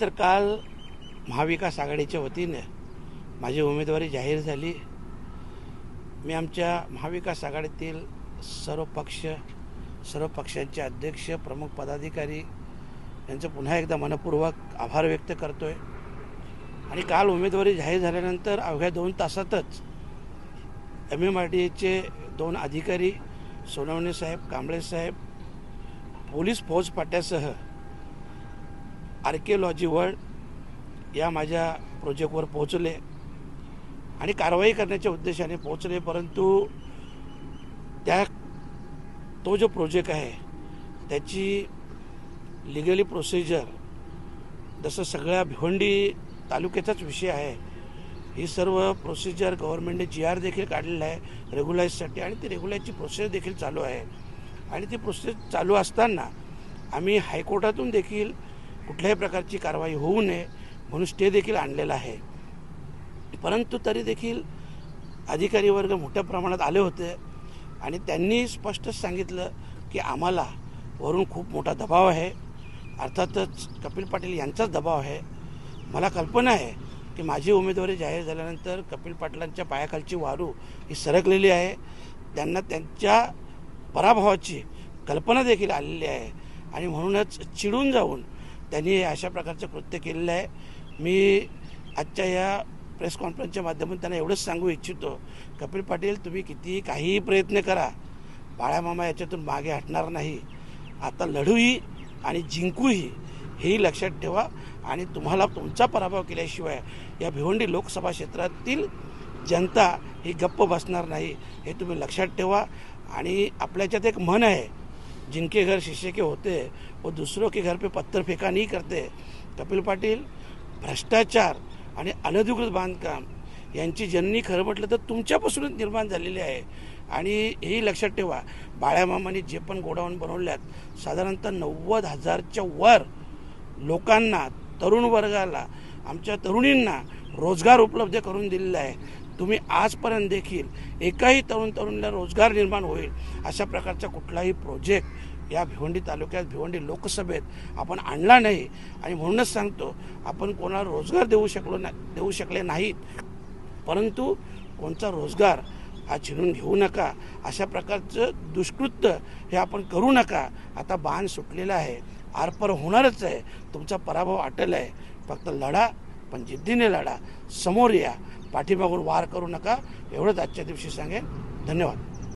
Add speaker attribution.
Speaker 1: तर काल महाविकास आघाडीच्या वतीने माझी उमेदवारी जाहीर झाली. मी आमच्या महाविकास आघाडीतील सर्व पक्ष सर्व पक्षांचे अध्यक्ष प्रमुख पदाधिकारी यांचं पुन्हा एकदा मनपूर्वक आभार व्यक्त करतो आहे आणि काल उमेदवारी जाहीर झाल्यानंतर अवघ्या दोन तासातच एम एम आर डी एचे दोन अधिकारी सोनवणे साहेब कांबळे साहेब पोलीस फौजफाट्यासह आर्किओलॉजी वर्ल्ड या माझ्या प्रोजेक्टवर पोहोचले आणि कारवाई करण्याच्या उद्देशाने पोहोचले परंतु त्या तो जो प्रोजेक्ट आहे त्याची लिगली प्रोसिजर जसं सगळ्या भिवंडी तालुक्याचाच विषय आहे ही सर्व प्रोसिजर गव्हर्नमेंटने जी आर देखील काढलेलं आहे रेग्युलाईजसाठी आणि ती रेग्युलाईजची प्रोसेस देखील चालू आहे. आणि ती प्रोसेस चालू असताना आम्ही हायकोर्टातून देखील कुठल्याही प्रकारची कारवाई होऊ नये म्हणून स्टे देखील आणलेला आहे. परंतु तरी देखील अधिकारी वर्ग मोठ्या प्रमाणात आले होते आणि त्यांनी स्पष्टच सांगितलं की आम्हाला वरून खूप मोठा दबाव आहे. अर्थातच कपिल पाटील यांचाच दबाव आहे. मला कल्पना आहे की माझी उमेदवारी जाहीर झाल्यानंतर कपिल पाटलांच्या पायाखालची वारू ही सरकलेली आहे. त्यांना त्यांच्या पराभवाची कल्पना देखील आलेली आहे. आणि म्हणूनच चिडून जाऊन त्यांनी अशा प्रकारचं कृत्य केलेलं आहे. मी आजच्या या प्रेस कॉन्फरन्सच्या माध्यमातून त्यांना एवढंच सांगू इच्छितो कपिल पाटील तुम्ही कितीही काहीही प्रयत्न करा बाळामामा याच्यातून मागे हटणार नाही. आता लढूही आणि जिंकूही हेही लक्षात ठेवा आणि तुम्हाला तुमचा पराभव केल्याशिवाय या भिवंडी लोकसभा क्षेत्रातील जनता ही गप्प बसणार नाही हे तुम्ही लक्षात ठेवा. आणि आपल्याच्यात एक म्हण आहे जिनके घर शीशे के होते वो दूसरों के घर पे पत्थर फेंका नहीं करते। कपिल पाटील भ्रष्टाचार आणि अनधिकृत बांधकाम यांची जननी खरं म्हटलं तर तुमच्यापासूनच निर्माण झालेली आहे. आणि हेही लक्षात ठेवा बाळ्यामामाने जे पण गोडाऊन बनवल्यात साधारणतः नव्वद हजारच्या वर लोकांना तरुण वर्गाला आमच्या तरुणींना रोजगार उपलब्ध करून दिलेला आहे. तुम्ही आजपर्यंत देखील एकाही तरुण तरुणीला रोजगार निर्माण होईल अशा प्रकारचा कुठलाही प्रोजेक्ट या भिवंडी तालुक्यात भिवंडी लोकसभेत आपण आणला नाही. आणि म्हणूनच सांगतो आपण कोणाला रोजगार देऊ शकलो ना देऊ शकले नाहीत. परंतु कोणता रोजगार हा चिरून घेऊ नका. अशा प्रकारचं दुष्कृत्य हे आपण करू नका. आता बाण सुटलेला आहे. आरपार होणारच आहे. तुमचा पराभव अटल आहे. फक्त लढा पण जिद्दीने लढा. समोर या. पाठीमागून वार करू नका. एवढंच आजच्या दिवशी सांगेन. धन्यवाद.